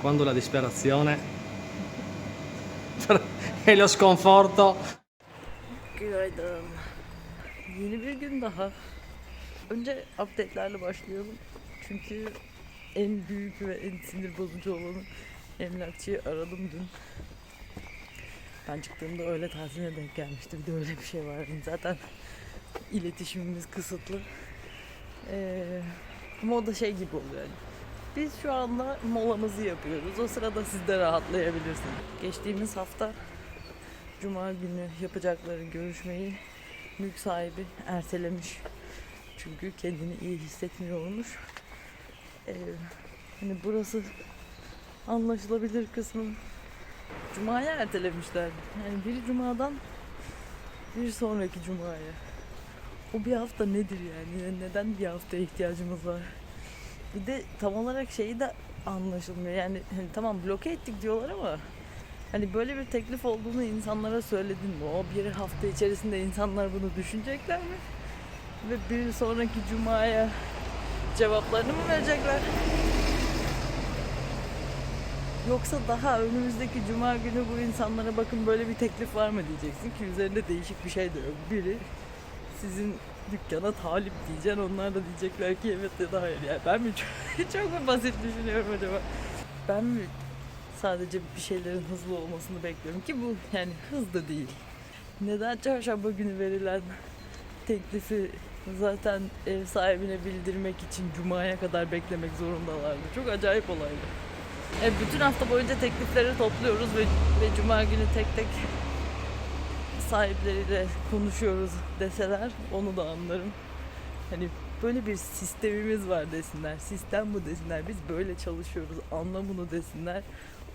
quando la disperazione e lo sconforto Günaydın. Yeni bir gün daha. Önce update'lerle başlayalım. Çünkü en büyük ve en sinir bozucu olanı emlakçıyı aradım dün. Ben çıktığımda öğle tatiline denk gelmişti. Bir de öyle bir şey var. Zaten iletişimimiz kısıtlı. Ee, ama o da şey gibi oluyor. Yani. Biz şu anda molamızı yapıyoruz. O sırada siz de rahatlayabilirsiniz. Geçtiğimiz hafta Cuma günü yapacakları görüşmeyi mülk sahibi ertelemiş. Çünkü kendini iyi hissetmiyormuş. Ee, hani burası anlaşılabilir kısmı Cuma'ya ertelemişler. Yani bir Cuma'dan bir sonraki Cuma'ya. O bir hafta nedir yani? Neden bir haftaya ihtiyacımız var? Bir de tam olarak şeyi de anlaşılmıyor. Yani hani tamam bloke ettik diyorlar ama Hani böyle bir teklif olduğunu insanlara söyledin mi? O bir hafta içerisinde insanlar bunu düşünecekler mi? Ve bir sonraki cumaya cevaplarını mı verecekler? Yoksa daha önümüzdeki cuma günü bu insanlara bakın böyle bir teklif var mı diyeceksin ki üzerinde değişik bir şey de yok. Biri sizin dükkana talip diyeceksin onlar da diyecekler ki evet ya da hayır. Yani ben mi çok, çok mu basit düşünüyorum acaba? Ben mi Sadece bir şeylerin hızlı olmasını bekliyorum ki bu yani hız da değil. Neden çarşamba günü verilen teklifi zaten ev sahibine bildirmek için cumaya kadar beklemek zorundalardı. Çok acayip olaydı. E, bütün hafta boyunca teklifleri topluyoruz ve, ve cuma günü tek tek sahipleriyle konuşuyoruz deseler onu da anlarım. Hani böyle bir sistemimiz var desinler. Sistem bu desinler. Biz böyle çalışıyoruz. Anla bunu desinler.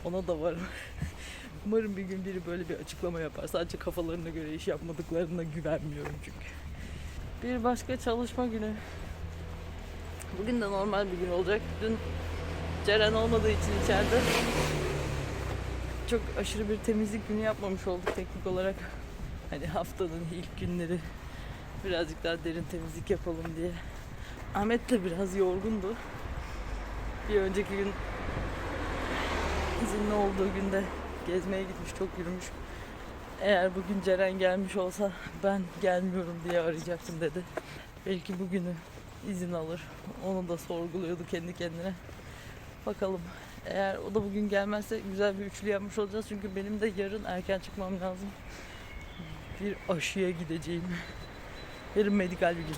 Ona da varım. Umarım bir gün biri böyle bir açıklama yapar. Sadece kafalarına göre iş yapmadıklarına güvenmiyorum çünkü. Bir başka çalışma günü. Bugün de normal bir gün olacak. Dün Ceren olmadığı için içeride çok aşırı bir temizlik günü yapmamış olduk teknik olarak. Hani haftanın ilk günleri birazcık daha derin temizlik yapalım diye. Ahmet de biraz yorgundu. Bir önceki gün izinli olduğu günde gezmeye gitmiş, çok yürümüş. Eğer bugün Ceren gelmiş olsa ben gelmiyorum diye arayacaktım dedi. Belki bugünü izin alır. Onu da sorguluyordu kendi kendine. Bakalım. Eğer o da bugün gelmezse güzel bir üçlü yapmış olacağız. Çünkü benim de yarın erken çıkmam lazım. Bir aşıya gideceğim. Yarın medikal bir gün.